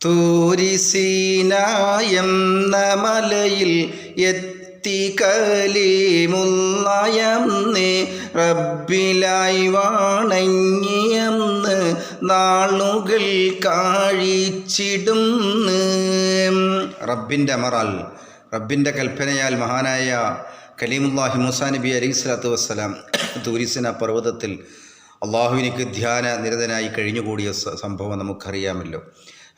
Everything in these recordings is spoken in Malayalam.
തൂരിസീന എന്ന മലയിൽ എത്തി കലീമുള്ളയന്ന് റബ്ബിലായി വാണങ്ങിയെന്ന് നാളുകൾ കാഴിച്ചിടുന്ന്. റബ്ബിന്റെ അമറാൽ റബ്ബിന്റെ കൽപ്പനയാൽ മഹാനായ കലീമുല്ലാഹി മൂസാ നബി അലൈഹി സ്വലാത്തു വസ്സലാം തൂരിസിന പർവതത്തിൽ അള്ളാഹുവിനിക്ക് ധ്യാന നിരതനായി കഴിഞ്ഞുകൂടിയ സംഭവം നമുക്കറിയാമല്ലോ.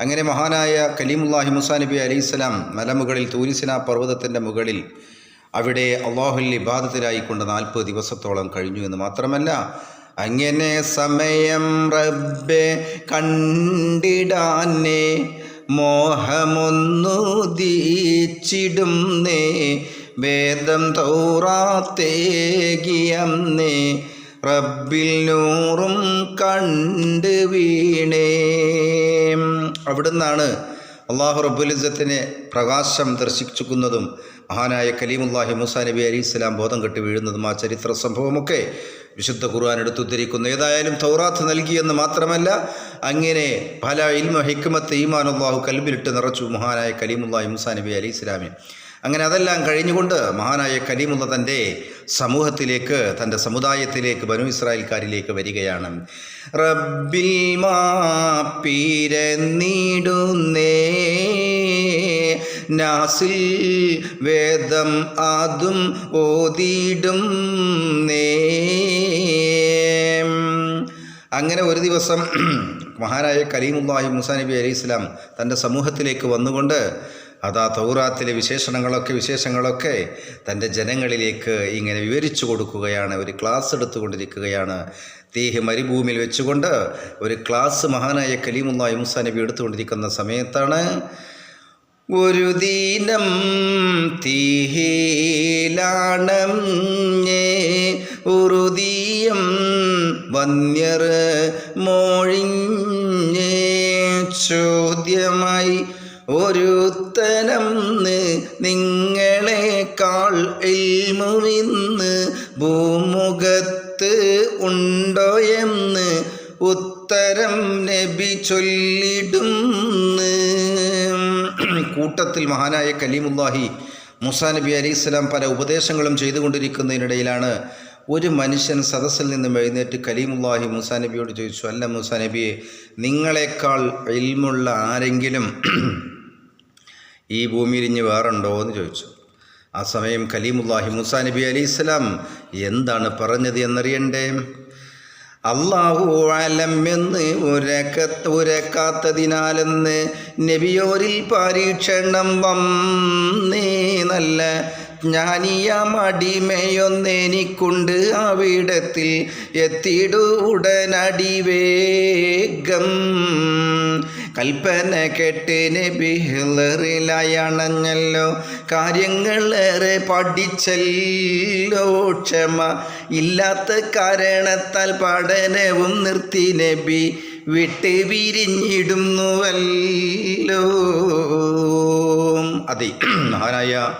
അങ്ങനെ മഹാനായ കലീമുല്ലാഹി മുസാ നബി അലൈഹിസ്സലാം മലമുകളിൽ തൂരിസിന പർവതത്തിന്റെ മുകളിൽ അവിടെ അള്ളാഹുൽ ഇബാദത്തിലായിക്കൊണ്ട് നാൽപ്പത് ദിവസത്തോളം കഴിഞ്ഞു എന്ന് മാത്രമല്ല അങ്ങനെ സമയം റബ്ബെ കണ്ടിടാനേ മോഹമൊന്നു ദീച്ചിടുന്നേ വേദം തൗറാത്തേകിയന്നേ റബ്ബിൽ നൂറും കണ്ട് വീണേ. അവിടുന്നാണ് അള്ളാഹു റബ്ബുലിസത്തിനെ പ്രകാശം ദർശിക്കുന്നതും മഹാനായ കലീമുല്ലാഹി മുസാ നബി അലി ഇസ്ലാം ബോധം കെട്ടി വീഴുന്നതും ആ ചരിത്ര സംഭവമൊക്കെ വിശുദ്ധ ഖുർആൻ എടുത്തുദ്ധരിക്കുന്നു. ഏതായാലും തൗറാത്ത് നൽകിയെന്ന് മാത്രമല്ല അങ്ങനെ പല ഇൽമ ഹിക്മത്ത് ഈമാൻ അള്ളാഹു കൽബിലിട്ട് നിറച്ചു മഹാനായ കലീമുല്ലാഹി മുസാ നബി അലി ഇസ്ലാമി അങ്ങനെ അതെല്ലാം കഴിഞ്ഞുകൊണ്ട് മഹാനായ കലീമുള്ള തന്റെ സമൂഹത്തിലേക്ക് തന്റെ സമുദായത്തിലേക്ക് ബനു ഇസ്രായേൽക്കാരിലേക്ക് വരികയാണ്. റബ്ബിൽ മാപ്പീര നീടുന്നേ നാസിൽ വേദം അതും ഓതിടും നേ. അങ്ങനെ ഒരു ദിവസം മഹാനായ കരീമുല്ലാഹി മുസാ നബി അലൈഹി ഇസ്ലാം തന്റെ സമൂഹത്തിലേക്ക് വന്നുകൊണ്ട് അതാ തൗറാത്തിലെ വിശേഷണങ്ങളൊക്കെ വിശേഷങ്ങളൊക്കെ തന്റെ ജനങ്ങളിലേക്ക് ഇങ്ങനെ വിവരിച്ചു കൊടുക്കുകയാണ്. ഒരു ക്ലാസ് എടുത്തുകൊണ്ടിരിക്കുകയാണ്. തീഹ് മരുഭൂമിയിൽ വെച്ചുകൊണ്ട് ഒരു ക്ലാസ് മഹാനായ കലീമുല്ലാഹി മുസാ നബി എടുത്തുകൊണ്ടിരിക്കുന്ന സമയത്താണ് ഒരു ദീനം തീഹീലാണം ഉറുദീയം വന്യർ മോഴിഞ്ഞേ ചോദ്യമായി ഒരുത്തനം നിങ്ങളെക്കാൾ ഇൽമുവിന്ന് ഭൂമുഖത്ത് ഉണ്ടോയെന്ന് ഉത്തരം നബി ചൊല്ലിടുന്ന്. കൂട്ടത്തിൽ മഹാനായ കലീമുല്ലാഹി മുസാ നബി അലൈഹിസ്സലാം പല ഉപദേശങ്ങളും ചെയ്തുകൊണ്ടിരിക്കുന്നതിനിടയിലാണ് ഒരു മനുഷ്യൻ സദസ്സിൽ നിന്നും എഴുന്നേറ്റ് കലീമുല്ലാഹി മുസാ നബിയോട് ചോദിച്ചു അല്ല മുസാ നബിയെ നിങ്ങളെക്കാൾ ഇൽമുള്ള ആരെങ്കിലും ഈ ഭൂമിയിൽ ഇനി വേറുണ്ടോ എന്ന് ചോദിച്ചു. ആ സമയം കലീമുല്ലാഹി മുസാ നബി അലി ഇസ്ലാം എന്താണ് പറഞ്ഞത് എന്നറിയണ്ടേ? അള്ളാഹു അലം എന്ന് ഉരക്കത്ത് ഉരക്കാത്തതിനാലെന്ന് നബിയോരിൽ പരീക്ഷണം വന്നേ നല്ല ജ്ഞാനിയമടിമയൊന്നെനിക്കുണ്ട് അവിടത്തിൽ എത്തിടു ഉടനടി വേഗം. കൽപ്പന കെട്ട് നബി ഹിളറിലായണഞ്ഞല്ലോ കാര്യങ്ങളേറെ പഠിച്ചല്ലോ. ക്ഷമ ഇല്ലാത്ത കാരണത്താൽ പഠനവും നിർത്തി നബി വിട്ട് പിരിഞ്ഞിടുന്നുവല്ലോ. അതെ മഹാനായ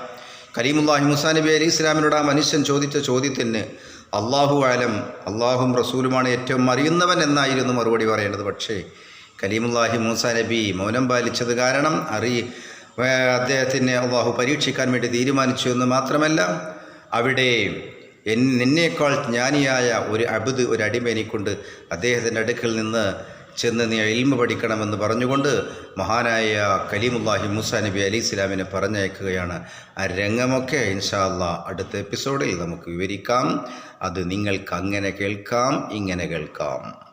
കരീമുല്ലാഹി മുസാ നബി അലി ഇസ്ലാമിനോട് ആ മനുഷ്യൻ ചോദിച്ച ചോദ്യത്തിന് അള്ളാഹു ആലം അള്ളാഹും റസൂലുമാണ് ഏറ്റവും അറിയുന്നവൻ എന്നായിരുന്നു മറുപടി പറയേണ്ടത്. പക്ഷേ കലീമുല്ലാഹി മൂസ നബി മൗനം പാലിച്ചത് കാരണം അറി അദ്ദേഹത്തിനെ അള്ളാഹു പരീക്ഷിക്കാൻ വേണ്ടി തീരുമാനിച്ചു എന്ന് മാത്രമല്ല അവിടെ നിന്നേക്കാൾ ജ്ഞാനിയായ ഒരു അബുദ് ഒരു അടിമ എനിക്കുണ്ട്. അദ്ദേഹത്തിന്റെ അടുക്കൽ നിന്ന് ചെന്ന് നീ ഇൽമ പഠിക്കണമെന്ന് പറഞ്ഞുകൊണ്ട് മഹാനായ കലീമുല്ലാഹി മൂസ നബി അലി ഇസ്ലാമിനെ പറഞ്ഞയക്കുകയാണ്. ആ രംഗമൊക്കെ ഇൻഷാ അല്ലാ അടുത്ത എപ്പിസോഡിൽ നമുക്ക് വിവരിക്കാം. അത് നിങ്ങൾക്ക് അങ്ങനെ കേൾക്കാം ഇങ്ങനെ കേൾക്കാം.